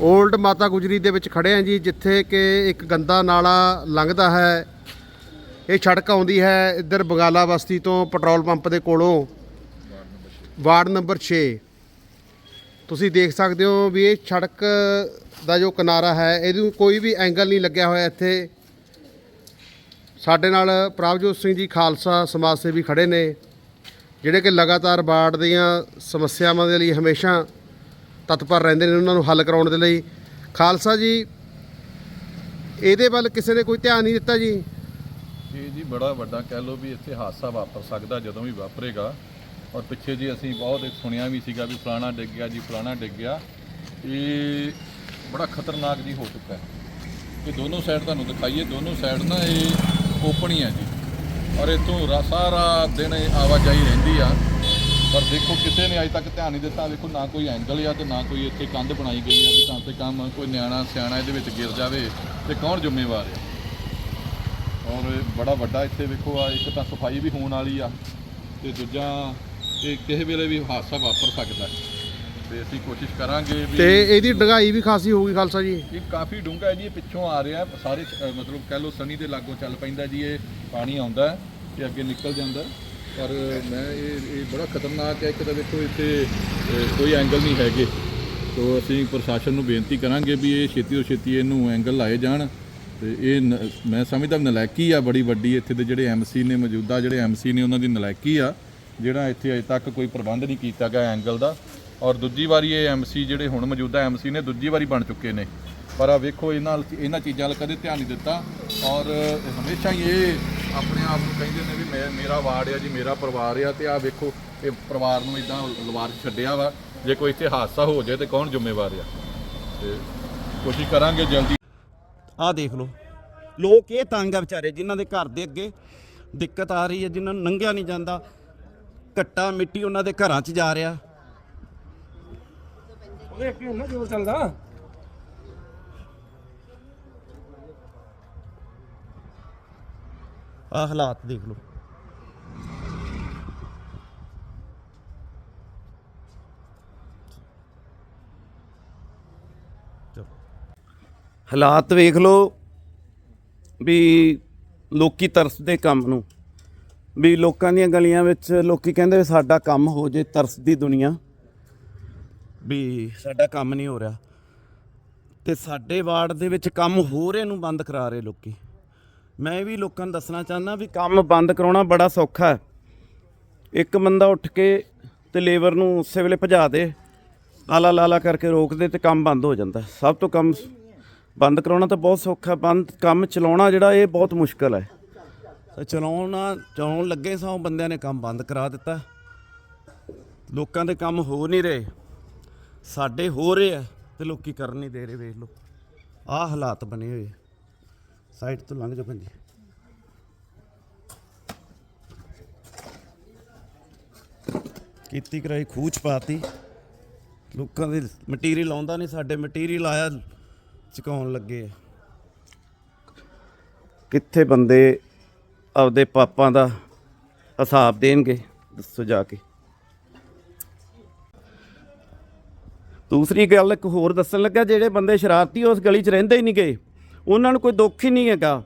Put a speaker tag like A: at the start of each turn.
A: Old Mata Gujri ਦੇ ਵਿੱਚ ਖੜੇ ਆ ਜੀ, ਜਿੱਥੇ ਕਿ ਇੱਕ ਗੰਦਾ ਨਾਲਾ ਲੰਘਦਾ ਹੈ। ਇਹ ਸੜਕ ਆਉਂਦੀ ਹੈ ਇੱਧਰ ਬਗਾਲਾ ਬਸਤੀ ਤੋਂ ਪੈਟਰੋਲ ਪੰਪ ਦੇ ਕੋਲੋਂ। ਵਾਰਡ ਨੰਬਰ 6 ਤੁਸੀਂ ਦੇਖ ਸਕਦੇ ਹੋ ਵੀ ਇਹ ਸੜਕ ਦਾ ਜੋ ਕਿਨਾਰਾ ਹੈ, ਇਹਨੂੰ ਕੋਈ ਵੀ ਐਂਗਲ ਨਹੀਂ ਲੱਗਿਆ ਹੋਇਆ ਇੱਥੇ। ਸਾਡੇ ਨਾਲ ਪ੍ਰਭਜੋਤ ਸਿੰਘ ਜੀ ਖਾਲਸਾ ਸਮਾਜ ਸੇਵੀ ਖੜੇ ਨੇ, ਜਿਹੜੇ ਕਿ ਲਗਾਤਾਰ ਬਾੜ ਦੀਆਂ ਸਮੱਸਿਆਵਾਂ ਦੇ ਲਈ ਹਮੇਸ਼ਾ ਤਤਪਰ ਰਹਿੰਦੇ ਨੇ ਉਹਨਾਂ ਨੂੰ ਹੱਲ ਕਰਾਉਣ ਦੇ ਲਈ। ਖਾਲਸਾ ਜੀ, ਇਹਦੇ ਵੱਲ ਕਿਸੇ ਨੇ ਕੋਈ ਧਿਆਨ ਨਹੀਂ ਦਿੱਤਾ ਜੀ?
B: ਇਹ ਜੀ, ਬੜਾ ਵੱਡਾ ਕਹਿ ਲਓ ਵੀ ਇੱਥੇ ਹਾਦਸਾ ਵਾਪਰ ਸਕਦਾ ਜਦੋਂ ਵੀ ਵਾਪਰੇਗਾ। ਔਰ ਪਿੱਛੇ ਜੀ ਅਸੀਂ ਬਹੁਤ ਸੁਣਿਆ ਵੀ ਸੀਗਾ ਵੀ ਫਲਾਣਾ ਡਿੱਗ ਗਿਆ ਜੀ, ਫਲਾਣਾ ਡਿੱਗ ਗਿਆ। ਇਹ ਬੜਾ ਖਤਰਨਾਕ ਜੀ ਹੋ ਚੁੱਕਾ ਹੈ। ਇਹ ਦੋਨੋਂ ਸਾਈਡ ਤੁਹਾਨੂੰ ਦਿਖਾਈਏ, ਦੋਨੋਂ ਸਾਈਡ ਨਾ ਇਹ ਓਪਨ ਹੀ ਹੈ ਜੀ। ਔਰ ਇਥੋਂ ਸਾਰਾ ਦਿਨ ਆਵਾਜਾਈ ਰਹਿੰਦੀ ਆ। ਪਰ ਦੇਖੋ ਕਿਸੇ ਨੇ ਅਜੇ ਤੱਕ ਧਿਆਨ ਨਹੀਂ ਦਿੱਤਾ ਵੇਖੋ ਨਾ ਕੋਈ ਐਂਗਲ ਆ ਤੇ ਨਾ ਕੋਈ ਇੱਥੇ ਕੰਧ ਬਣਾਈ ਗਈ ਆ ਵੀ ਤਾਂ ਤੇ ਕੰਮ ਕੋਈ ਨਿਆਣਾ ਸਿਆਣਾ ਇਹਦੇ ਵਿੱਚ ਗਿਰ ਜਾਵੇ ਤੇ ਕੌਣ ਜ਼ਿੰਮੇਵਾਰ ਹੈ ਔਰ ਬੜਾ ਵੱਡਾ ਇੱਥੇ ਵੇਖੋ ਆ ਇੱਕ ਤਾਂ ਸਫ਼ਾਈ ਵੀ ਹੋਣ ਵਾਲੀ ਆ ਤੇ ਦੂਜਾ ਇਹ ਕਿਸੇ ਵੇਲੇ ਵੀ ਹਾਦਸਾ ਵਾਪਰ ਸਕਦਾ ਹੈ। ਤੇ ਅਸੀਂ ਕੋਸ਼ਿਸ਼ ਕਰਾਂਗੇ ਵੀ
A: ਤੇ ਇਹਦੀ ਡਗਾਈ ਵੀ ਖਾਸੀ ਹੋਊਗੀ ਖਾਲਸਾ ਜੀ
B: ਇਹ ਕਾਫੀ ਡੂੰਘਾ ਹੈ ਜੀ ਇਹ ਪਿੱਛੋਂ ਆ ਰਿਹਾ ਸਾਰੇ ਅ, ਮਤਲਬ ਕਹਿ ਲਓ ਸਨੀ ਦੇ ਲਾਗੋਂ ਚੱਲ ਪੈਂਦਾ ਜੀ ਇਹ ਪਾਣੀ ਆਉਂਦਾ ਹੈ ਤੇ ਅੱਗੇ ਨਿਕਲ ਜਾਂਦਾ ਹੈ। ਪਰ ਮੈਂ ਇਹ ਇਹ ਬੜਾ ਖਤਰਨਾਕ ਹੈ ਇੱਕ ਤਾਂ ਵੇਖੋ ਇੱਥੇ ਕੋਈ ਐਂਗਲ ਨਹੀਂ ਹੈਗੇ। ਸੋ ਅਸੀਂ ਪ੍ਰਸ਼ਾਸਨ ਨੂੰ ਬੇਨਤੀ ਕਰਾਂਗੇ ਵੀ ਇਹ ਛੇਤੀ ਤੋਂ ਛੇਤੀ ਇਹਨੂੰ ਐਂਗਲ ਲਾਏ ਜਾਣ ਤੇ ਇਹ ਨ- ਮੈਂ ਸਮਝਦਾ ਨਲਾਇਕੀ ਆ ਬੜੀ ਵੱਡੀ, ਇੱਥੇ ਦੇ ਜਿਹੜੇ ਐਮਸੀ ਨੇ, ਮੌਜੂਦਾ ਜਿਹੜੇ ਐਮਸੀ ਨੇ, ਉਹਨਾਂ ਦੀ ਨਲਾਇਕੀ ਆ, ਜਿਹੜਾ ਇੱਥੇ ਅਜੇ ਤੱਕ ਕੋਈ ਪ੍ਰਬੰਧ ਨਹੀਂ ਕੀਤਾ ਗਿਆ ਐਂਗਲ ਦਾ। ਔਰ ਦੂਜੀ ਵਾਰੀ ਇਹ ਐਮਸੀ ਜਿਹੜੇ ਹੁਣ ਮੌਜੂਦਾ ਐਮਸੀ ਨੇ, ਦੂਜੀ ਵਾਰੀ ਬਣ ਚੁੱਕੇ ਨੇ। ਪਰ ਆ ਵੇਖੋ ਇਹਨਾਂ ਇਹਨਾਂ ਚੀਜ਼ਾਂ ਵੱਲ ਕਦੇ ਧਿਆਨ ਨਹੀਂ ਦਿੱਤਾ। ਔਰ ਹਮੇਸ਼ਾ ਹੀ ਇਹ ਆਪਣੇ ਆਪ ਨੂੰ ਕਹਿੰਦੇ ਨੇ ਵੀ ਮੈਂ ਮੇਰਾ ਵਾਰਡ ਆ ਜੀ ਮੇਰਾ ਪਰਿਵਾਰ ਆ ਤੇ ਆ ਵੇਖੋ ਇਹ ਪਰਿਵਾਰ ਨੂੰ ਇਦਾਂ ਲਵਾਰ ਛੱਡਿਆ ਵਾ। ਜੇ ਕੋਈ ਇੱਥੇ ਹਾਦਸਾ ਹੋ ਜਾਏ ਤੇ ਕੌਣ ਜ਼ਿੰਮੇਵਾਰ ਆ? ਤੇ ਕੋਸ਼ਿਸ਼ ਕਰਾਂਗੇ ਜਲਦੀ।
C: ਆਹ ਦੇਖ ਲਓ। ਲੋਕ ਇਹ ਤੰਗ ਆ ਵਿਚਾਰੇ ਜਿਨ੍ਹਾਂ ਦੇ ਘਰ ਦੇ ਅੱਗੇ ਦਿੱਕਤ ਆ ਰਹੀ ਹੈ ਜਿਨ੍ਹਾਂ ਨੂੰ ਲੰਘਿਆ ਨਹੀਂ ਜਾਂਦਾ। ਕੱਟਾ ਮਿੱਟੀ ਉਹਨਾਂ ਦੇ ਘਰਾਂ 'ਚ ਜਾ ਰਿਹਾ।
D: ਉਹਦੇ ਅੱਗੇ ਨਾ ਜ਼ੋਰ ਚੱਲਦਾ।
C: ਆਹ ਹਾਲਾਤ ਦੇਖ ਲਓ। ਹਾਲਾਤ ਵੇਖ ਲਓ ਵੀ ਲੋਕੀ ਤਰਸਦੇ ਕੰਮ ਨੂੰ। ਵੀ ਲੋਕਾਂ ਦੀਆਂ ਗਲੀਆਂ ਵਿੱਚ ਲੋਕੀ ਕਹਿੰਦੇ ਵੀ ਸਾਡਾ ਕੰਮ ਹੋ ਜੇ ਤਰਸਦੀ ਦੁਨੀਆ। ਵੀ ਸਾਡਾ ਕੰਮ ਨਹੀਂ ਹੋ ਰਿਹਾ। ਤੇ ਸਾਡੇ ਵਾਰਡ ਦੇ ਵਿੱਚ ਕੰਮ ਹੋ ਰਹੇ ਨੂੰ ਬੰਦ ਕਰਾ ਰਹੇ ਲੋਕੀ। ਮੈਂ ਵੀ ਲੋਕਾਂ ਨੂੰ ਦੱਸਣਾ ਚਾਹੁੰਦਾ ਵੀ ਕੰਮ ਬੰਦ ਕਰਾਉਣਾ ਬੜਾ ਸੌਖਾ ਹੈ। ਇੱਕ ਬੰਦਾ ਉੱਠ ਕੇ ਤੇ ਲੇਬਰ ਨੂੰ ਉਸੇ ਵੇਲੇ ਭਜਾ ਦੇ, ਆਲਾ ਲਾਲਾ ਕਰਕੇ ਰੋਕ ਦੇ ਤੇ ਕੰਮ ਬੰਦ ਹੋ ਜਾਂਦਾ। ਸਭ ਤੋਂ ਕੰਮ ਬੰਦ ਕਰਾਉਣਾ ਤਾਂ ਬਹੁਤ ਸੌਖਾ, ਬੰਦ ਕੰਮ ਚਲਾਉਣਾ ਜਿਹੜਾ ਇਹ ਬਹੁਤ ਮੁਸ਼ਕਲ ਹੈ। ਚਲਾਉਣਾ, ਚਲਾਉਣ ਲੱਗੇ ਸਾਂ, ਉਹ ਬੰਦਿਆਂ ਨੇ ਕੰਮ ਬੰਦ ਕਰਾ ਦਿੱਤਾ। ਲੋਕਾਂ ਦੇ ਕੰਮ ਹੋ ਨਹੀਂ ਰਹੇ। ਸਾਡੇ ਹੋ ਰਹੇ ਆ ਤੇ ਲੋਕੀ ਕਰਨ ਨਹੀਂ ਦੇ ਰਹੇ, ਵੇਖ ਲਓ। ਆਹ ਹਾਲਾਤ ਬਣੇ ਹੋਏ ਸਾਈਡ ਤੋਂ ਲੰਘ ਜਾ ਭੰਜੀ ਕੀਤੀ ਕਰਾਈ, ਖੂਚ ਪਾਤੀ। ਲੋਕਾਂ ਦੇ ਮਟੀਰੀਅਲ ਆਉਂਦਾ ਨਹੀਂ, ਸਾਡੇ ਮਟੀਰੀਅਲ ਆਇਆ, ਚੁਕਾਉਣ ਲੱਗੇ ਆ। ਕਿੱਥੇ ਬੰਦੇ ਆਪਦੇ ਪਾਪਾਂ ਦਾ ਹਿਸਾਬ ਦੇਣਗੇ? ਦੱਸੋ ਜਾ ਕੇ। ਦੂਸਰੀ ਗੱਲ, ਇੱਕ ਹੋਰ ਦੱਸਣ ਲੱਗਾ, ਜਿਹੜੇ ਬੰਦੇ ਸ਼ਰਾਰਤੀ ਉਸ ਗਲੀ 'ਚ ਰਹਿੰਦੇ ਹੀ ਨਹੀਂ ਗਏ। ਉਹਨਾਂ ਨੂੰ ਕੋਈ ਦੁੱਖ ਹੀ ਨਹੀਂ ਹੈਗਾ।